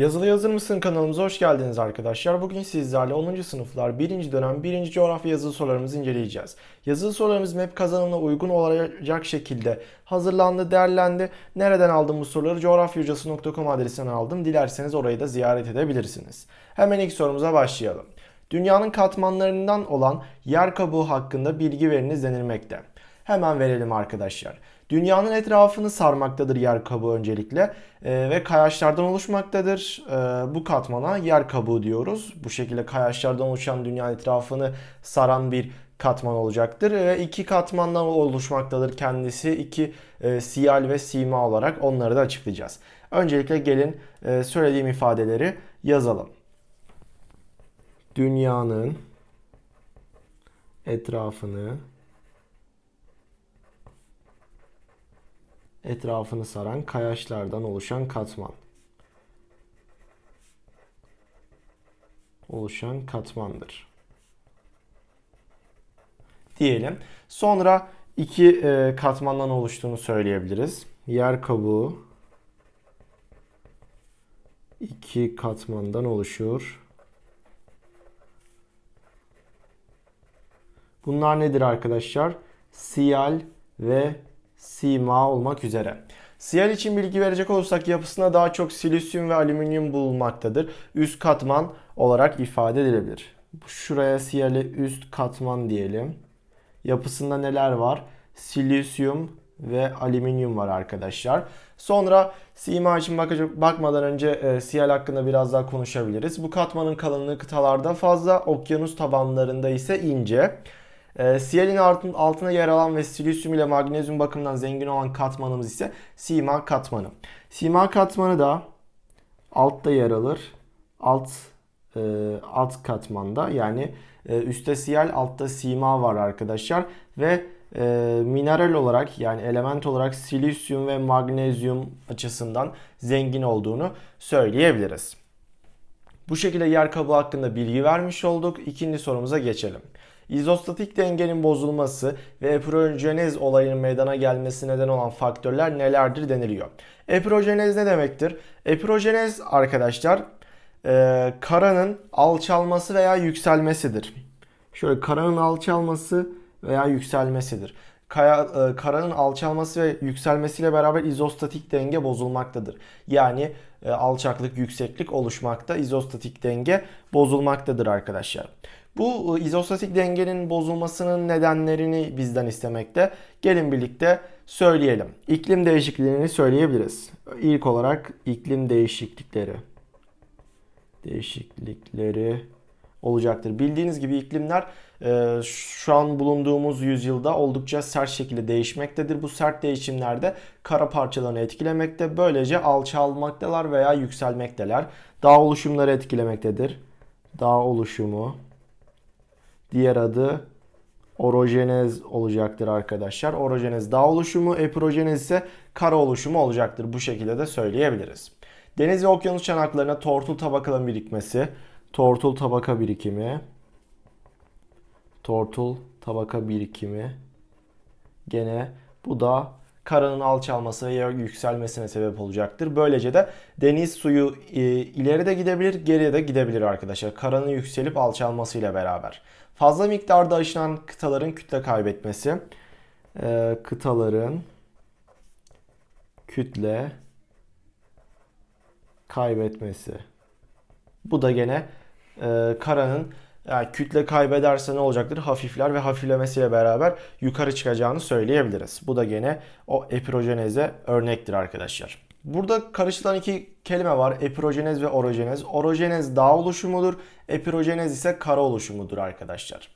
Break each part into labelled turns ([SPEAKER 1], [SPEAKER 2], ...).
[SPEAKER 1] Yazılı Yazır mısın kanalımıza hoş geldiniz arkadaşlar. Bugün sizlerle 10. sınıflar 1. dönem 1. coğrafya yazılı sorularımızı inceleyeceğiz. Yazılı sorularımız MEP kazanımına uygun olacak şekilde hazırlandı, derlendi. Nereden aldım bu soruları? coğrafyahocası.com adresinden aldım. Dilerseniz orayı da ziyaret edebilirsiniz. Hemen ilk sorumuza başlayalım. Dünyanın katmanlarından olan yer kabuğu hakkında bilgi veriniz denilmekte. Hemen verelim arkadaşlar. Dünyanın etrafını sarmaktadır yer kabuğu öncelikle Ee, ve kayaçlardan oluşmaktadır. Ee, bu katmana yer kabuğu diyoruz. Bu şekilde kayaçlardan oluşan dünya etrafını saran bir katman olacaktır ve iki katmandan oluşmaktadır kendisi. iki e, siyal ve sima olarak onları da açıklayacağız. Öncelikle gelin e, söylediğim ifadeleri yazalım. Dünyanın etrafını etrafını saran kayaçlardan oluşan katman. Oluşan katmandır. Diyelim. Sonra iki e, katmandan oluştuğunu söyleyebiliriz. Yer kabuğu iki katmandan oluşur. Bunlar nedir arkadaşlar? Siyal ve sima olmak üzere. Siyal için bilgi verecek olursak yapısında daha çok silisyum ve alüminyum bulunmaktadır. Üst katman olarak ifade edilebilir. Şuraya siyale üst katman diyelim. Yapısında neler var? Silisyum ve alüminyum var arkadaşlar. Sonra sima için bakacak, bakmadan önce e, siyal hakkında biraz daha konuşabiliriz. Bu katmanın kalınlığı kıtalarda fazla, okyanus tabanlarında ise ince. E, Siyalin altına yer alan ve silisyum ile magnezyum bakımından zengin olan katmanımız ise sima katmanı. Sima katmanı da altta yer alır. Alt e, alt katmanda yani e, üstte siyal altta sima var arkadaşlar ve e, mineral olarak yani element olarak silisyum ve magnezyum açısından zengin olduğunu söyleyebiliriz. Bu şekilde yer kabuğu hakkında bilgi vermiş olduk. İkinci sorumuza geçelim. İzostatik dengenin bozulması ve epirojenez olayının meydana gelmesi neden olan faktörler nelerdir deniliyor. Epirojenez ne demektir? Epirojenez arkadaşlar e, karanın alçalması veya yükselmesidir. Şöyle karanın alçalması veya yükselmesidir. Kaya, e, karanın alçalması ve yükselmesiyle beraber izostatik denge bozulmaktadır. Yani e, alçaklık, yükseklik oluşmakta, izostatik denge bozulmaktadır arkadaşlar. Bu e, izostatik dengenin bozulmasının nedenlerini bizden istemekte. Gelin birlikte söyleyelim. İklim değişikliğini söyleyebiliriz. İlk olarak iklim değişiklikleri. Değişiklikleri olacaktır. Bildiğiniz gibi iklimler e, şu an bulunduğumuz yüzyılda oldukça sert şekilde değişmektedir. Bu sert değişimlerde kara parçalarını etkilemekte. Böylece alçalmaktalar veya yükselmekteler. Dağ oluşumları etkilemektedir. Dağ oluşumu Diğer adı orojenez olacaktır arkadaşlar. Orojenez dağ oluşumu, epirojenez ise kara oluşumu olacaktır. Bu şekilde de söyleyebiliriz. Deniz ve okyanus çanaklarına tortul tabakaların birikmesi, tortul tabaka birikimi, tortul tabaka birikimi gene bu da karanın alçalması veya yükselmesine sebep olacaktır. Böylece de deniz suyu e, ileri de gidebilir, geriye de gidebilir arkadaşlar. Karanın yükselip alçalmasıyla beraber. Fazla miktarda aşınan kıtaların kütle kaybetmesi. E, kıtaların kütle kaybetmesi. Bu da gene e, karanın yani kütle kaybederse ne olacaktır? Hafifler ve hafiflemesiyle beraber yukarı çıkacağını söyleyebiliriz. Bu da gene o epirojeneze örnektir arkadaşlar. Burada karışılan iki kelime var. Epirojenez ve orojenez. Orojenez dağ oluşumudur. Epirojenez ise kara oluşumudur arkadaşlar.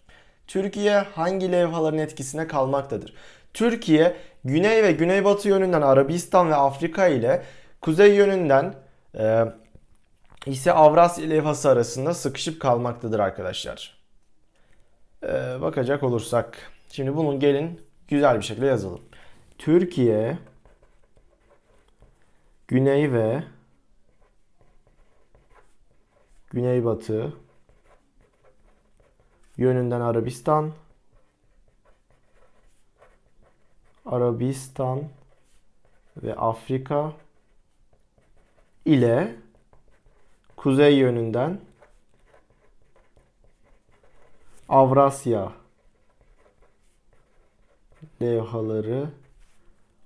[SPEAKER 1] Türkiye hangi levhaların etkisine kalmaktadır? Türkiye güney ve güneybatı yönünden Arabistan ve Afrika ile kuzey yönünden e, ise Avrasya levhası arasında sıkışıp kalmaktadır arkadaşlar. Ee, bakacak olursak. Şimdi bunun gelin güzel bir şekilde yazalım. Türkiye Güney ve Güneybatı yönünden Arabistan Arabistan ve Afrika ile kuzey yönünden Avrasya levhaları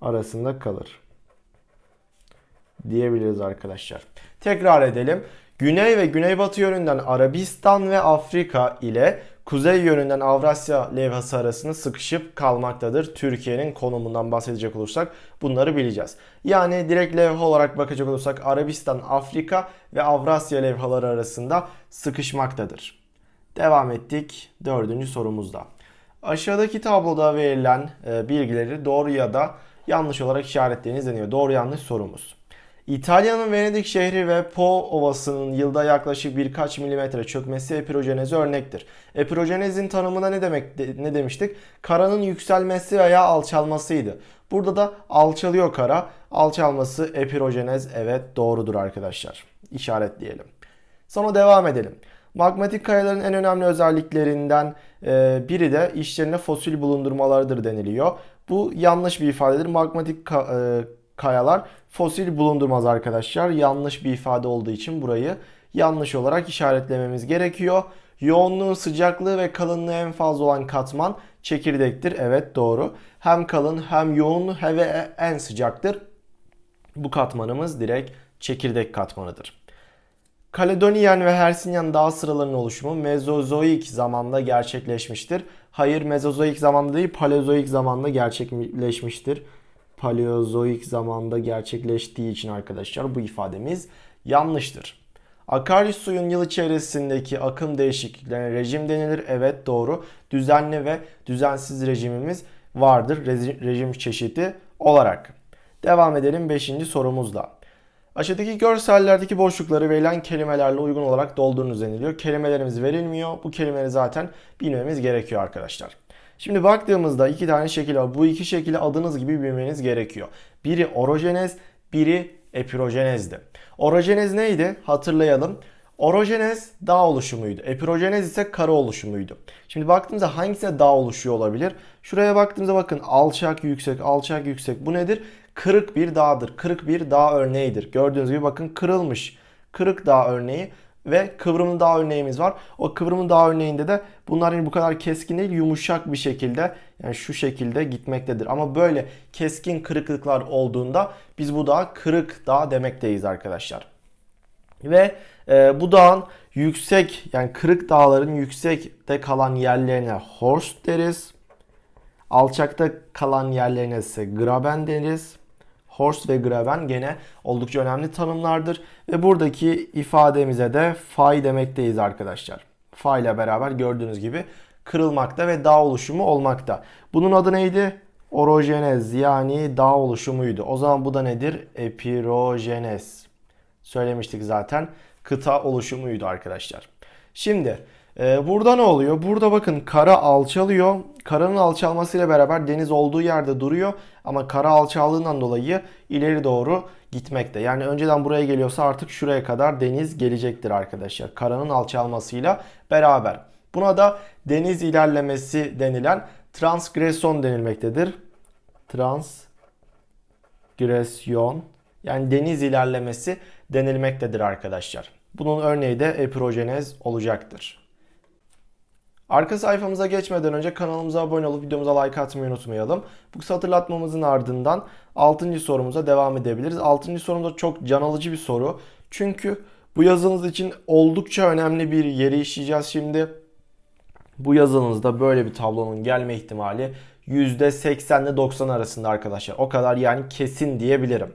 [SPEAKER 1] arasında kalır diyebiliriz arkadaşlar. Tekrar edelim. Güney ve güneybatı yönünden Arabistan ve Afrika ile kuzey yönünden Avrasya levhası arasında sıkışıp kalmaktadır. Türkiye'nin konumundan bahsedecek olursak bunları bileceğiz. Yani direkt levha olarak bakacak olursak Arabistan, Afrika ve Avrasya levhaları arasında sıkışmaktadır. Devam ettik dördüncü sorumuzda. Aşağıdaki tabloda verilen e, bilgileri doğru ya da yanlış olarak işaretleyiniz deniyor. Doğru yanlış sorumuz. İtalya'nın Venedik şehri ve Po Ovası'nın yılda yaklaşık birkaç milimetre çökmesi epirojenezi örnektir. Epirojenezin tanımına ne demek ne demiştik? Karanın yükselmesi veya alçalmasıydı. Burada da alçalıyor kara. Alçalması epirojenez evet doğrudur arkadaşlar. İşaretleyelim. Sonra devam edelim. Magmatik kayaların en önemli özelliklerinden e, biri de işlerinde fosil bulundurmalarıdır deniliyor. Bu yanlış bir ifadedir. Magmatik e, kayalar fosil bulundurmaz arkadaşlar. Yanlış bir ifade olduğu için burayı yanlış olarak işaretlememiz gerekiyor. Yoğunluğu, sıcaklığı ve kalınlığı en fazla olan katman çekirdektir. Evet doğru. Hem kalın hem yoğun hem ve en sıcaktır. Bu katmanımız direkt çekirdek katmanıdır. Kaledoniyen ve Hersinyan dağ sıralarının oluşumu Mezozoik zamanda gerçekleşmiştir. Hayır Mezozoik zamanda değil Paleozoik zamanda gerçekleşmiştir. Paleozoik zamanda gerçekleştiği için arkadaşlar bu ifademiz yanlıştır. Akarsuyun yıl içerisindeki akım değişikliklerine rejim denilir. Evet doğru. Düzenli ve düzensiz rejimimiz vardır rejim çeşidi olarak. Devam edelim 5. sorumuzla. Aşağıdaki görsellerdeki boşlukları verilen kelimelerle uygun olarak doldurunuz deniliyor. Kelimelerimiz verilmiyor. Bu kelimeleri zaten bilmemiz gerekiyor arkadaşlar. Şimdi baktığımızda iki tane şekil var. Bu iki şekili adınız gibi bilmeniz gerekiyor. Biri orojenez, biri epirojenezdi. Orojenez neydi? Hatırlayalım. Orojenez dağ oluşumuydu. Epirojenez ise kara oluşumuydu. Şimdi baktığımızda hangisine dağ oluşuyor olabilir? Şuraya baktığımızda bakın alçak yüksek alçak yüksek bu nedir? Kırık bir dağdır. Kırık bir dağ örneğidir. Gördüğünüz gibi bakın kırılmış. Kırık dağ örneği ve kıvrımlı dağ örneğimiz var. O kıvrımlı dağ örneğinde de bunlar yani bu kadar keskin değil yumuşak bir şekilde yani şu şekilde gitmektedir. Ama böyle keskin kırıklıklar olduğunda biz bu dağa kırık dağ demekteyiz arkadaşlar. Ve e, bu dağın yüksek yani kırık dağların yüksekte kalan yerlerine horst deriz. Alçakta kalan yerlerine ise graben deriz. Horst ve Graben gene oldukça önemli tanımlardır. Ve buradaki ifademize de fay demekteyiz arkadaşlar. Fay ile beraber gördüğünüz gibi kırılmakta ve dağ oluşumu olmakta. Bunun adı neydi? Orojenez yani dağ oluşumuydu. O zaman bu da nedir? Epirojenez. Söylemiştik zaten. Kıta oluşumuydu arkadaşlar. Şimdi ee, burada ne oluyor? Burada bakın kara alçalıyor. Karanın alçalmasıyla beraber deniz olduğu yerde duruyor. Ama kara alçaldığından dolayı ileri doğru gitmekte. Yani önceden buraya geliyorsa artık şuraya kadar deniz gelecektir arkadaşlar. Karanın alçalmasıyla beraber. Buna da deniz ilerlemesi denilen transgresyon denilmektedir. Transgresyon yani deniz ilerlemesi denilmektedir arkadaşlar. Bunun örneği de epirojenez olacaktır. Arka sayfamıza geçmeden önce kanalımıza abone olup videomuza like atmayı unutmayalım. Bu kısa hatırlatmamızın ardından 6. sorumuza devam edebiliriz. 6. sorumuz çok can alıcı bir soru. Çünkü bu yazınız için oldukça önemli bir yeri işleyeceğiz şimdi. Bu yazınızda böyle bir tablonun gelme ihtimali %80 ile 90 arasında arkadaşlar. O kadar yani kesin diyebilirim.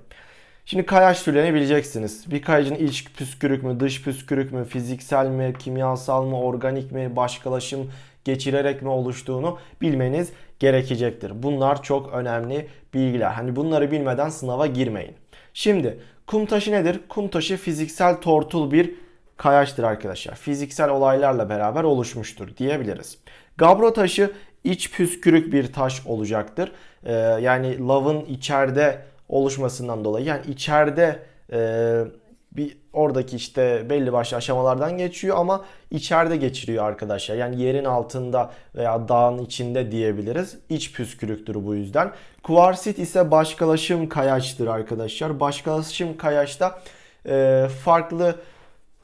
[SPEAKER 1] Şimdi kayaç türlerini bileceksiniz. Bir kayacın iç püskürük mü, dış püskürük mü, fiziksel mi, kimyasal mı, organik mi, başkalaşım geçirerek mi oluştuğunu bilmeniz gerekecektir. Bunlar çok önemli bilgiler. Hani bunları bilmeden sınava girmeyin. Şimdi kum taşı nedir? Kum taşı fiziksel tortul bir kayaçtır arkadaşlar. Fiziksel olaylarla beraber oluşmuştur diyebiliriz. Gabro taşı iç püskürük bir taş olacaktır. Ee, yani lavın içeride oluşmasından dolayı yani içeride e, bir oradaki işte belli başlı aşamalardan geçiyor ama içeride geçiriyor arkadaşlar. Yani yerin altında veya dağın içinde diyebiliriz. İç püskürüktür bu yüzden. Kuarsit ise başkalaşım kayaçtır arkadaşlar. Başkalaşım kayaçta e, farklı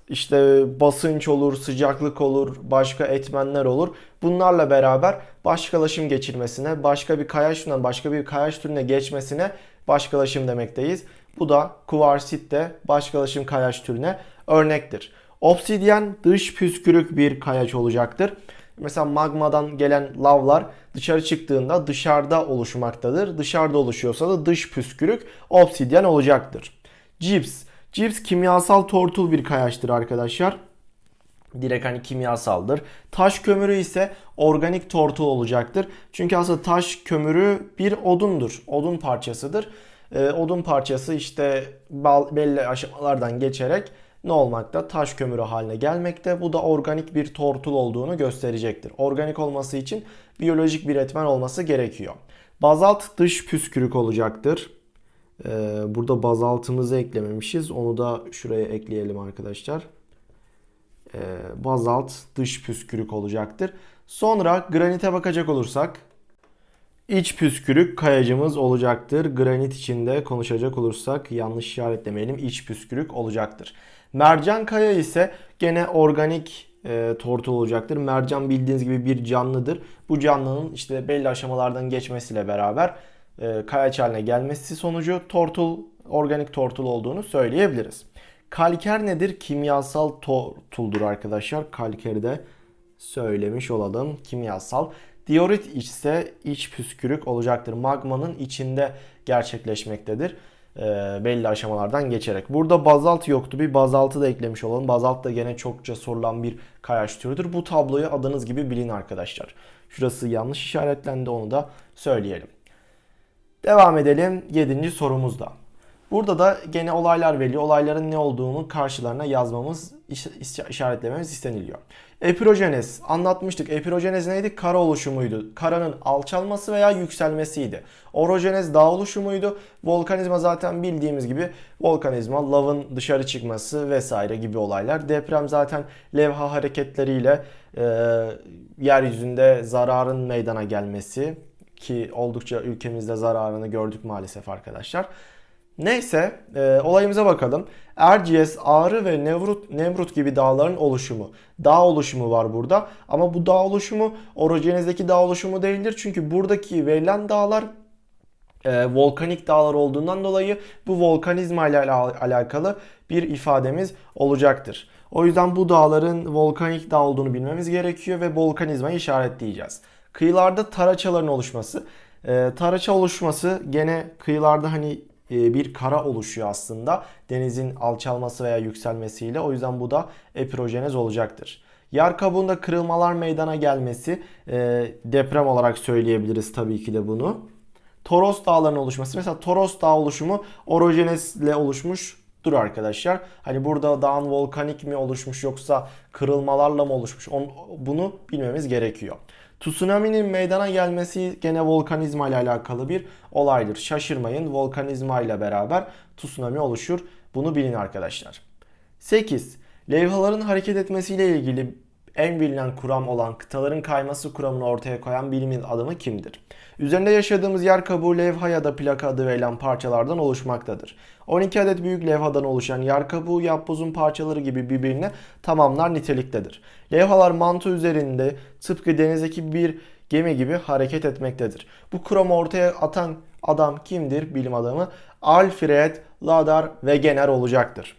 [SPEAKER 1] işte basınç olur, sıcaklık olur, başka etmenler olur. Bunlarla beraber başkalaşım geçirmesine, başka bir kayaç türünden başka bir kayaç türüne geçmesine başkalaşım demekteyiz. Bu da kuvarsit de başkalaşım kayaç türüne örnektir. Obsidyen dış püskürük bir kayaç olacaktır. Mesela magmadan gelen lavlar dışarı çıktığında dışarıda oluşmaktadır. Dışarıda oluşuyorsa da dış püskürük obsidyen olacaktır. Cips. Cips kimyasal tortul bir kayaçtır arkadaşlar. Direkt hani kimyasaldır. Taş kömürü ise organik tortul olacaktır. Çünkü aslında taş kömürü bir odundur. Odun parçasıdır. Ee, odun parçası işte belli aşamalardan geçerek ne olmakta? Taş kömürü haline gelmekte. Bu da organik bir tortul olduğunu gösterecektir. Organik olması için biyolojik bir etmen olması gerekiyor. Bazalt dış püskürük olacaktır. Ee, burada bazaltımızı eklememişiz. Onu da şuraya ekleyelim arkadaşlar. Ee, bazalt dış püskürük olacaktır. Sonra granite bakacak olursak iç püskürük kayacımız olacaktır. Granit içinde konuşacak olursak yanlış işaretlemeyelim. İç püskürük olacaktır. Mercan kaya ise gene organik e, tortul olacaktır. Mercan bildiğiniz gibi bir canlıdır. Bu canlının işte belli aşamalardan geçmesiyle beraber e, kayaç haline gelmesi sonucu tortul, organik tortul olduğunu söyleyebiliriz. Kalker nedir? Kimyasal tortuldur arkadaşlar. Kalkeri de söylemiş olalım. Kimyasal. Diorit ise iç püskürük olacaktır. Magmanın içinde gerçekleşmektedir. E, belli aşamalardan geçerek. Burada bazalt yoktu. Bir bazaltı da eklemiş olalım. Bazalt da gene çokça sorulan bir kayaç türüdür. Bu tabloyu adınız gibi bilin arkadaşlar. Şurası yanlış işaretlendi onu da söyleyelim. Devam edelim 7. sorumuzda. Burada da gene olaylar veriliyor. Olayların ne olduğunu karşılarına yazmamız, işaretlememiz isteniliyor. Epirojenez anlatmıştık. Epirojenez neydi? Kara oluşumuydu. Karanın alçalması veya yükselmesiydi. Orojenez dağ oluşumuydu. Volkanizma zaten bildiğimiz gibi volkanizma, lavın dışarı çıkması vesaire gibi olaylar. Deprem zaten levha hareketleriyle e, yeryüzünde zararın meydana gelmesi ki oldukça ülkemizde zararını gördük maalesef arkadaşlar. Neyse e, olayımıza bakalım. Erciyes, Ağrı ve Nevrut, Nemrut gibi dağların oluşumu. Dağ oluşumu var burada. Ama bu dağ oluşumu orogenizdeki dağ oluşumu değildir. Çünkü buradaki verilen dağlar e, volkanik dağlar olduğundan dolayı bu volkanizma ile alakalı bir ifademiz olacaktır. O yüzden bu dağların volkanik dağ olduğunu bilmemiz gerekiyor ve volkanizmayı işaretleyeceğiz. Kıyılarda taraçaların oluşması. E, taraça oluşması gene kıyılarda hani bir kara oluşuyor aslında. Denizin alçalması veya yükselmesiyle. O yüzden bu da epirojenez olacaktır. Yer kabuğunda kırılmalar meydana gelmesi e, deprem olarak söyleyebiliriz tabii ki de bunu. Toros dağlarının oluşması. Mesela Toros dağ oluşumu orojenezle oluşmuş dur arkadaşlar. Hani burada dağın volkanik mi oluşmuş yoksa kırılmalarla mı oluşmuş bunu bilmemiz gerekiyor. Tsunami'nin meydana gelmesi gene volkanizma ile alakalı bir olaydır. Şaşırmayın volkanizma ile beraber tsunami oluşur. Bunu bilin arkadaşlar. 8. Levhaların hareket etmesiyle ilgili en bilinen kuram olan kıtaların kayması kuramını ortaya koyan bilimin adamı kimdir? Üzerinde yaşadığımız yer kabuğu levha ya da plaka adı verilen parçalardan oluşmaktadır. 12 adet büyük levhadan oluşan yer kabuğu yapbozun parçaları gibi birbirine tamamlar niteliktedir. Levhalar mantı üzerinde tıpkı denizdeki bir gemi gibi hareket etmektedir. Bu kuramı ortaya atan adam kimdir? Bilim adamı Alfred Ladar Wegener olacaktır.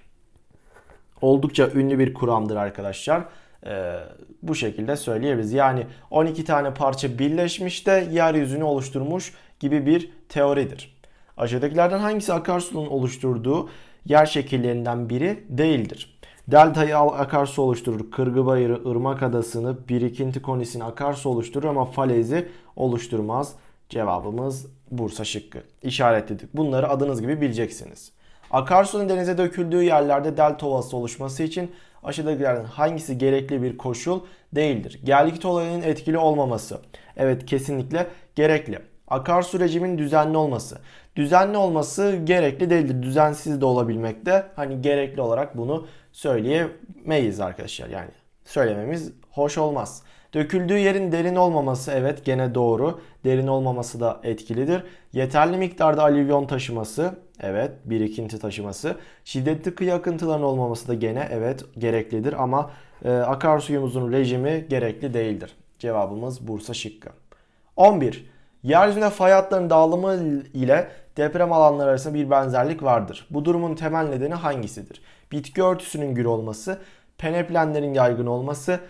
[SPEAKER 1] Oldukça ünlü bir kuramdır arkadaşlar e, bu şekilde söyleyebiliriz. Yani 12 tane parça birleşmiş de yeryüzünü oluşturmuş gibi bir teoridir. Aşağıdakilerden hangisi akarsunun oluşturduğu yer şekillerinden biri değildir? Deltayı akarsu oluşturur. Kırgıbayırı, Irmak Adası'nı, birikinti konisini akarsu oluşturur ama falezi oluşturmaz. Cevabımız Bursa şıkkı. İşaretledik. Bunları adınız gibi bileceksiniz. Akarsunun denize döküldüğü yerlerde delta ovası oluşması için aşağıdakilerden hangisi gerekli bir koşul değildir? Gelgit olayının etkili olmaması. Evet kesinlikle gerekli. Akarsu rejimin düzenli olması. Düzenli olması gerekli değildir. Düzensiz de olabilmekte. Hani gerekli olarak bunu söyleyemeyiz arkadaşlar. Yani söylememiz hoş olmaz. Döküldüğü yerin derin olmaması evet gene doğru. Derin olmaması da etkilidir. Yeterli miktarda alüvyon taşıması Evet, birikinti taşıması. Şiddetli kıyı akıntılarının olmaması da gene evet gereklidir ama e, akarsuyumuzun rejimi gerekli değildir. Cevabımız Bursa şıkkı. 11. Yeryüzünde fay hatlarının dağılımı ile deprem alanları arasında bir benzerlik vardır. Bu durumun temel nedeni hangisidir? Bitki örtüsünün gür olması, peneplenlerin yaygın olması,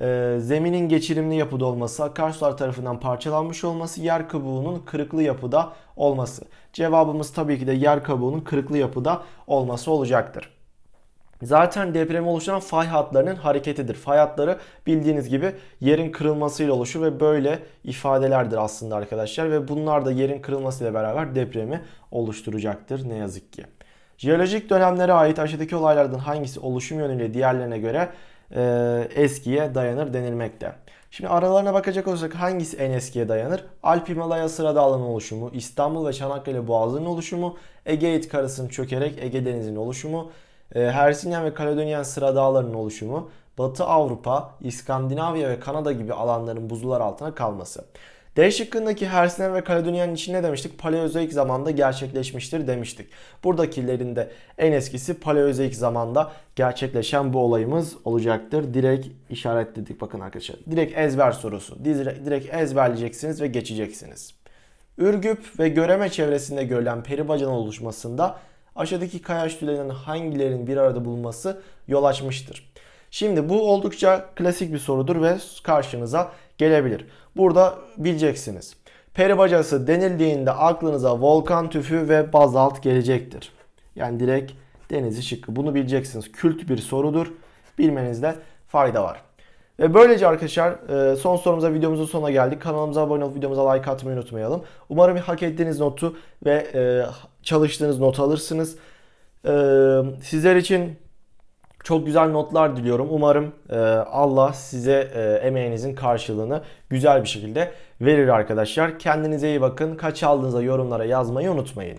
[SPEAKER 1] e, zeminin geçirimli yapıda olması, akarsular tarafından parçalanmış olması, yer kabuğunun kırıklı yapıda olması. Cevabımız tabii ki de yer kabuğunun kırıklı yapıda olması olacaktır. Zaten depremi oluşturan fay hatlarının hareketidir. Fay hatları bildiğiniz gibi yerin kırılmasıyla oluşur ve böyle ifadelerdir aslında arkadaşlar. Ve bunlar da yerin kırılmasıyla beraber depremi oluşturacaktır ne yazık ki. Jeolojik dönemlere ait aşağıdaki olaylardan hangisi oluşum yönüyle diğerlerine göre e, eskiye dayanır denilmekte. Şimdi aralarına bakacak olursak hangisi en eskiye dayanır? Alp Himalaya sıra dağlarının oluşumu, İstanbul ve Çanakkale boğazının oluşumu, Egeit karasının çökerek Ege denizinin oluşumu, e, Hersinyan ve Kaledonyan sıra dağlarının oluşumu, Batı Avrupa, İskandinavya ve Kanada gibi alanların buzullar altına kalması. D şıkkındaki Hersinan ve Kaledonya'nın için ne demiştik? Paleozoik zamanda gerçekleşmiştir demiştik. Buradakilerin de en eskisi Paleozoik zamanda gerçekleşen bu olayımız olacaktır. Direkt işaretledik bakın arkadaşlar. Direkt ezber sorusu. Direkt ezberleyeceksiniz ve geçeceksiniz. Ürgüp ve Göreme çevresinde görülen peri bacanı oluşmasında aşağıdaki kayaç türlerinin hangilerinin bir arada bulunması yol açmıştır. Şimdi bu oldukça klasik bir sorudur ve karşınıza gelebilir. Burada bileceksiniz. Peri bacası denildiğinde aklınıza volkan tüfü ve bazalt gelecektir. Yani direkt denizi şıkkı. Bunu bileceksiniz. Kült bir sorudur. Bilmenizde fayda var. Ve böylece arkadaşlar e, son sorumuza videomuzun sonuna geldik. Kanalımıza abone olup videomuza like atmayı unutmayalım. Umarım hak ettiğiniz notu ve e, çalıştığınız notu alırsınız. E, sizler için çok güzel notlar diliyorum. Umarım Allah size emeğinizin karşılığını güzel bir şekilde verir arkadaşlar. Kendinize iyi bakın. Kaç aldığınızda yorumlara yazmayı unutmayın.